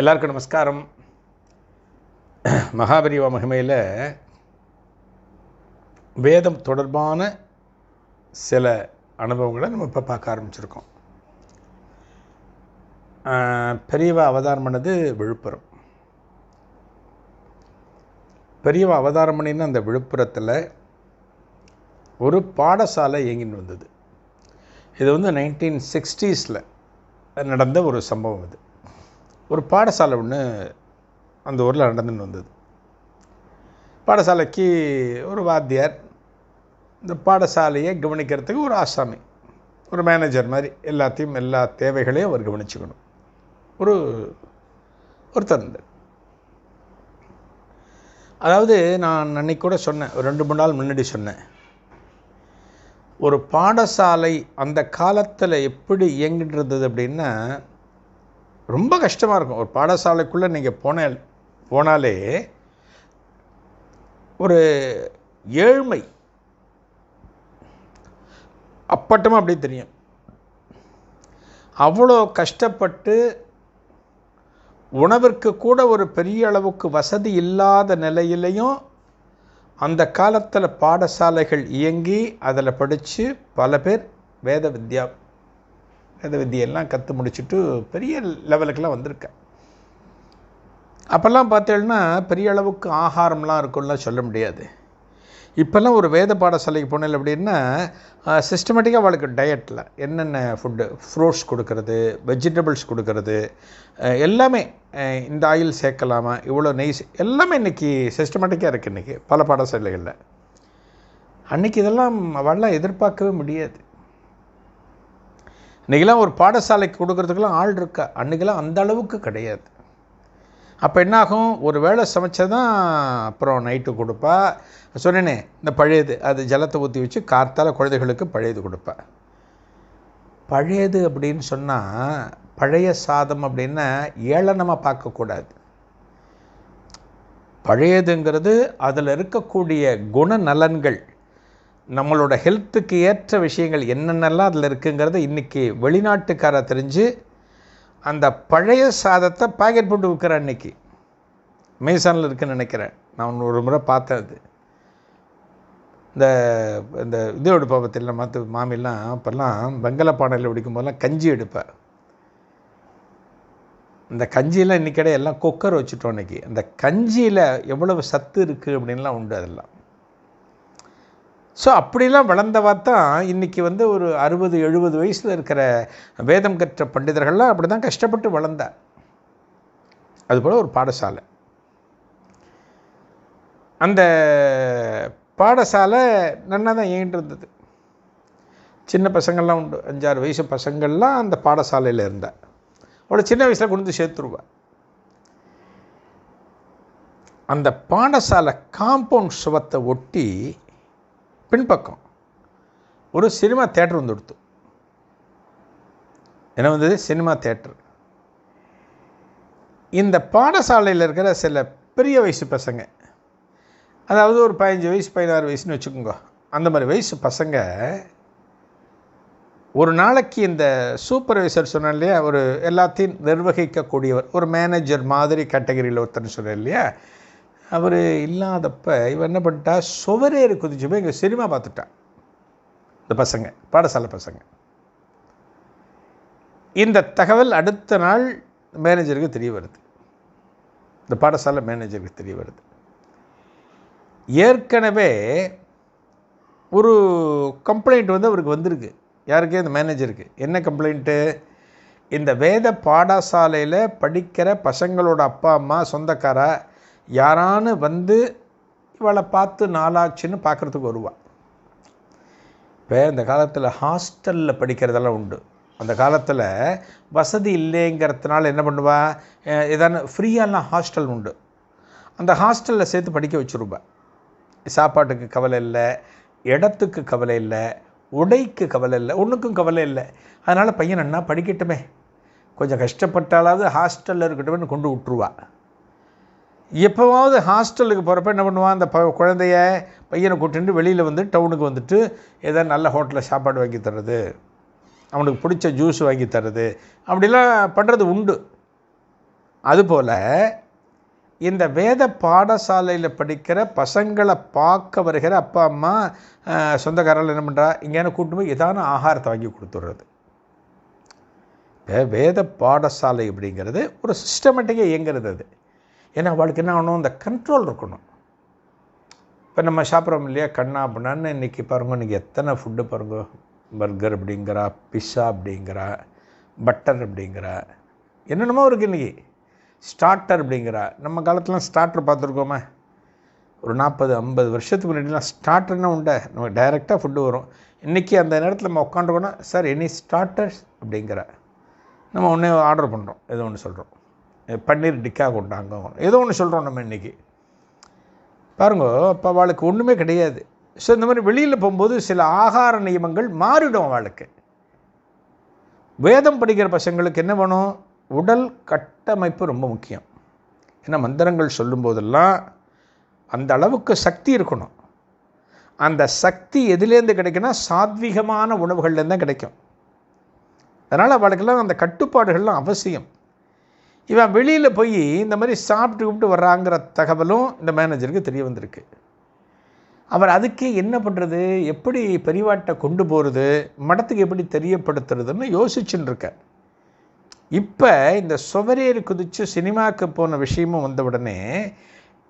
எல்லாருக்கும் நமஸ்காரம். மகாபரிவ மகிமையில் வேதம் தொடர்பான சில அனுபவங்களை நம்ம இப்போ பார்க்க ஆரம்பிச்சிருக்கோம். பெரியவ பெரியவா அவதாரம் பண்ணது விழுப்புரம். பெரியவா அவதாரம் பண்ணின அந்த விழுப்புரத்தில் ஒரு பாடசாலை இயங்கின்னு வந்தது. இது வந்து நைன்டீன் சிக்ஸ்டீஸில் நடந்த ஒரு சம்பவம் இது ஒரு பாடசாலை ஒன்று அந்த ஊரில் நடந்துன்னு வந்தது. பாடசாலைக்கு ஒரு வாத்தியார் இந்த பாடசாலையை கவனிக்கிறதுக்கு ஒரு ஆசாமி ஒரு மேனேஜர் மாதிரி எல்லாத்தையும் எல்லா தேவைகளையும் அவர் கவனிச்சுக்கணும். ஒரு ஒருத்தர் இருந்தார். அதாவது நான் அன்னைக்கு கூட சொன்னேன் ஒரு ரெண்டு மூணு நாள் முன்னாடி சொன்னேன். ஒரு பாடசாலை அந்த காலத்தில் எப்படி இயங்கிட்டு இருந்தது அப்படின்னா ரொம்ப கஷ்டமாக இருக்கும். ஒரு பாடசாலைக்குள்ளே நீங்கள் போன போனாலே ஒரு ஏழ்மை. அப்பட்டமாக அப்படியே தெரியும். அவ்வளோ கஷ்டப்பட்டு உணவிற்கு கூட ஒரு பெரிய அளவுக்கு வசதி இல்லாத நிலையிலையும் அந்த காலத்தில் பாடசாலைகள் இயங்கி அதில் படித்து பல பேர் வேத வித்யா வேத வித்தியெல்லாம் கற்று முடிச்சுட்டு பெரிய லெவலுக்கெல்லாம் வந்திருக்கேன் அப்போல்லாம் பார்த்தீங்கன்னா பெரிய அளவுக்கு ஆகாரம்லாம் இருக்கும்லாம் சொல்ல முடியாது. இப்போல்லாம் ஒரு வேத பாடசாலைக்கு போனேன் அப்படின்னா சிஸ்டமேட்டிக்காக அவளுக்கு டயட்டில் என்னென்ன ஃபுட்டு ஃப்ரூட்ஸ் கொடுக்கறது வெஜிடபிள்ஸ் கொடுக்கறது எல்லாமே இந்த ஆயில் சேர்க்கலாமா இவ்வளோ நெய் எல்லாமே இன்றைக்கி சிஸ்டமேட்டிக்காக இருக்குது இன்றைக்கி பல பாடசாலைகளில். அன்றைக்கி இதெல்லாம் அவள்லாம் எதிர்பார்க்கவே முடியாது. இன்றைக்கெல்லாம் ஒரு பாடசாலைக்கு கொடுக்குறதுக்கெல்லாம் ஆள் இருக்கா? அன்றைக்கெல்லாம் அந்த அளவுக்கு கிடையாது. அப்போ என்னாகும்? ஒரு வேளை சமைச்சா தான் அப்புறம் நைட்டு கொடுப்பா. சொன்னேனே இந்த பழையது அது ஜலத்தை ஊற்றி வச்சு கார்த்தால குழந்தைகளுக்கு பழையது கொடுப்பா. பழையது அப்படின்னு சொன்னால் பழைய சாதம் அப்படின்னா ஏளனமாக பார்க்கக்கூடாது. பழையதுங்கிறது அதில் இருக்கக்கூடிய குணநலன்கள். நம்மளோட ஹெல்த்துக்கு ஏற்ற விஷயங்கள் என்னென்னலாம் அதில் இருக்குங்கிறத இன்றைக்கி வெளிநாட்டுக்கார தெரிஞ்சு அந்த பழைய சாதத்தை பாக்கெட் போட்டு விற்கிறேன் இன்றைக்கி மேசானில் இருக்குன்னு நினைக்கிறேன். நான் ஒரு முறை பார்த்தேன் அது. இந்த இந்த இது எடுப்பா பற்றில மற்ற மாமிலாம் அப்போல்லாம் வெங்கல பானையில் பிடிக்கும் போதெல்லாம் கஞ்சி எடுப்பேன் இந்த கஞ்சியெல்லாம் இன்றைக்கி எல்லாம் குக்கர் வச்சுட்டோம் இன்றைக்கி அந்த கஞ்சியில் எவ்வளவு சத்து இருக்குது அப்படின்லாம் உண்டு அதெல்லாம். ஸோ அப்படிலாம் வளர்ந்தவா தான் இன்றைக்கி வந்து ஒரு அறுபது எழுபது வயசில் இருக்கிற வேதம் கற்ற பண்டிதர்கள்லாம் அப்படி தான் கஷ்டப்பட்டு வளர்ந்தார். அதுபோல் ஒரு பாடசாலை. அந்த பாடசாலை நல்லா தான் இயங்கிட்டு இருந்தது. சின்ன பசங்கள்லாம் உண்டு அஞ்சாறு வயசு பசங்கள்லாம் அந்த பாடசாலையில் இருந்தார். அவளை சின்ன வயசில் கொண்டு வந்து சேர்த்துருவா அந்த பாடசாலை காம்பவுண்ட் சுவத்தை ஒட்டி பின்பக்கம். ஒரு சினிமா தேட்டர் வந்து கொடுத்து என்ன வந்தது? சினிமா தேட்டர் இந்த பாடசாலையில் இருக்கிற சில பெரிய வயசு பசங்க அதாவது ஒரு பதினஞ்சு வயசு பதினாறு வயசுன்னு வச்சுக்கோங்க அந்த மாதிரி வயசு பசங்க ஒரு நாளைக்கு இந்த சூப்பர்வைசர் சொன்னேன் இல்லையா ஒரு எல்லாத்தையும் நிர்வகிக்கக்கூடியவர் ஒரு மேனேஜர் மாதிரி கேட்டகரியில் ஒருத்தர் சொன்னேன் இல்லையா அவர் இல்லாதப்ப இவன் என்ன பண்ணிட்டா சுவரேறு குதிச்சு போய் இங்கே சினிமா பார்த்துட்டான் இந்த பசங்க பாடசாலை பசங்க. இந்த தகவல் அடுத்த நாள் மேனேஜருக்கு தெரிய வருது. இந்த பாடசாலை மேனேஜருக்கு தெரிய வருது. ஏற்கனவே ஒரு கம்ப்ளைண்ட் வந்து அவருக்கு வந்திருக்கு. யாருக்கே? இந்த மேனேஜருக்கு என்ன கம்ப்ளைண்ட்டு இந்த வேத பாடசாலையில் படிக்கிற பசங்களோட அப்பா அம்மா சொந்தக்காரா யாரானு வந்து இவளை பார்த்து நாளாச்சுன்னு பார்க்குறதுக்கு வருவாள் இப்போ இந்த காலத்தில் ஹாஸ்டலில் படிக்கிறதெல்லாம் உண்டு. அந்த காலத்தில் வசதி இல்லைங்கிறதுனால என்ன பண்ணுவா? ஏதான ஃப்ரீயெல்லாம் ஹாஸ்டல் உண்டு. அந்த ஹாஸ்டலில் சேர்த்து படிக்க வச்சுருப்பா. சாப்பாட்டுக்கு கவலை இல்லை இடத்துக்கு கவலை இல்லை உடைக்கு கவலை இல்லை ஒன்றுக்கும் கவலை இல்லை. அதனால் பையன் என்ன படிக்கட்டுமே. கொஞ்சம் கஷ்டப்பட்டாலாவது ஹாஸ்டலில் இருக்கட்டும்னு கொண்டு விட்ருவா எப்போவாவது ஹாஸ்டலுக்கு போகிறப்ப என்ன பண்ணுவான் அந்த ப குழந்தைய பையனை கூட்டிட்டு வெளியில் வந்து டவுனுக்கு வந்துட்டு ஏதாவது நல்ல ஹோட்டலில் சாப்பாடு வாங்கி தர்றது. அவனுக்கு பிடிச்ச ஜூஸ் வாங்கி தர்றது. அப்படிலாம் பண்ணுறது உண்டு. அதுபோல் இந்த வேத பாடசாலையில் படிக்கிற பசங்களை பார்க்க வருகிற அப்பா அம்மா சொந்தக்காரர்கள் என்ன பண்ணுறா இங்கேயான கூட்டு போய் ஏதான ஆகாரத்தை வாங்கி கொடுத்துட்றது வேத பாடசாலை அப்படிங்கிறது ஒரு சிஸ்டமேட்டிக்காக இயங்குறது அது. ஏன்னா அவளுக்கு என்ன ஆகணும்? இந்த கண்ட்ரோல் இருக்கணும். இப்போ நம்ம சாப்பிட்றோம் இல்லையா? கண்ணா அப்படின்னான்னு இன்றைக்கி பாருங்க இன்றைக்கி எத்தனை ஃபுட்டு பாருங்க? பர்கர் அப்படிங்கிறா பிஸ்ஸா அப்படிங்கிறா பட்டர் அப்படிங்கிறா. என்னென்னமோ இருக்குது இன்றைக்கி ஸ்டார்டர் அப்படிங்கிறா. நம்ம காலத்துலாம் ஸ்டார்டர் பார்த்துருக்கோமே. ஒரு நாற்பது ஐம்பது வருஷத்துக்கு முன்னாடிலாம் ஸ்டார்டர்னா உண்டா? நமக்கு டைரெக்டாக ஃபுட்டு வரும். இன்றைக்கி அந்த நேரத்தில் நம்ம உட்காந்துருக்கோன்னா சார் எனி ஸ்டார்டர்ஸ் அப்படிங்கிற. நம்ம ஒன்றே ஆர்டர் பண்ணுறோம் ஏதோ ஒன்று சொல்கிறோம் பன்னீர் டிக்கா கொண்டாங்க. ஏதோ ஒன்று சொல்கிறோம் நம்ம இன்றைக்கி பாருங்க இப்போ அவளுக்கு ஒன்றுமே கிடையாது. ஸோ இந்த மாதிரி வெளியில் போகும்போது சில ஆகார நியமங்கள் மாறிடும் அவளுக்கு. வேதம் படிக்கிற பசங்களுக்கு என்ன வேணும்? உடல் கட்டமைப்பு ரொம்ப முக்கியம். ஏன்னா மந்திரங்கள் சொல்லும்போதெல்லாம் அந்த அளவுக்கு சக்தி இருக்கணும். அந்த சக்தி எதுலேருந்து கிடைக்குன்னா சாத்விகமான உணவுகள்லேருந்து தான் கிடைக்கும். அதனால் அவளுக்கெல்லாம் அந்த கட்டுப்பாடுகள்லாம் அவசியம். இவன் வெளியில் போய் இந்த மாதிரி சாப்பிட்டு கூப்பிட்டு வர்றாங்கிற தகவலும் இந்த மேனேஜருக்கு தெரிய வந்திருக்கு. அவர் அதுக்கே என்ன பண்ணுறது எப்படி பெரியவாட்டை கொண்டு போகிறது மடத்துக்கு எப்படி தெரியப்படுத்துறதுன்னு யோசிச்சுன்னு இருக்கார். இப்போ இந்த சுவரேறு குதித்து சினிமாவுக்கு போன விஷயமும் வந்த உடனே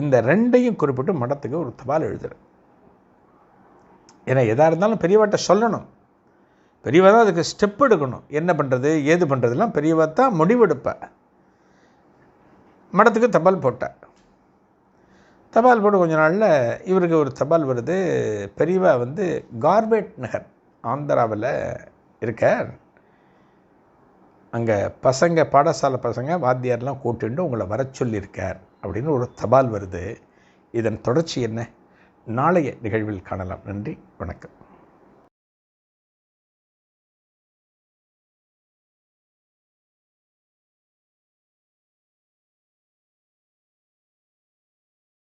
இந்த ரெண்டையும் குறிப்பிட்டு மடத்துக்கு ஒரு தபால் எழுதுறேன் ஏன்னா எதாக இருந்தாலும் பெரியவாட்ட சொல்லணும். பெரியவா தான் அதுக்கு ஸ்டெப் எடுக்கணும். என்ன பண்ணுறது ஏது பண்ணுறதுலாம் பெரியவா தான் முடிவெடுப்பேன் மடத்துக்கு தபால் போட்டேன் தபால் போட்டு கொஞ்ச நாளில் இவருக்கு ஒரு தபால் வருது. பெரியவா வந்து கார்பேட் நகர் ஆந்திராவில் இருக்கார். அங்கே பசங்க பாடசாலை பசங்க வாத்தியார்லாம் கூட்டுண்டு உங்களை வர சொல்லியிருக்கார் அப்படின்னு ஒரு தபால் வருது. இதன் தொடர்ச்சி என்ன? நாளைய நிகழ்வில் காணலாம். நன்றி. வணக்கம்.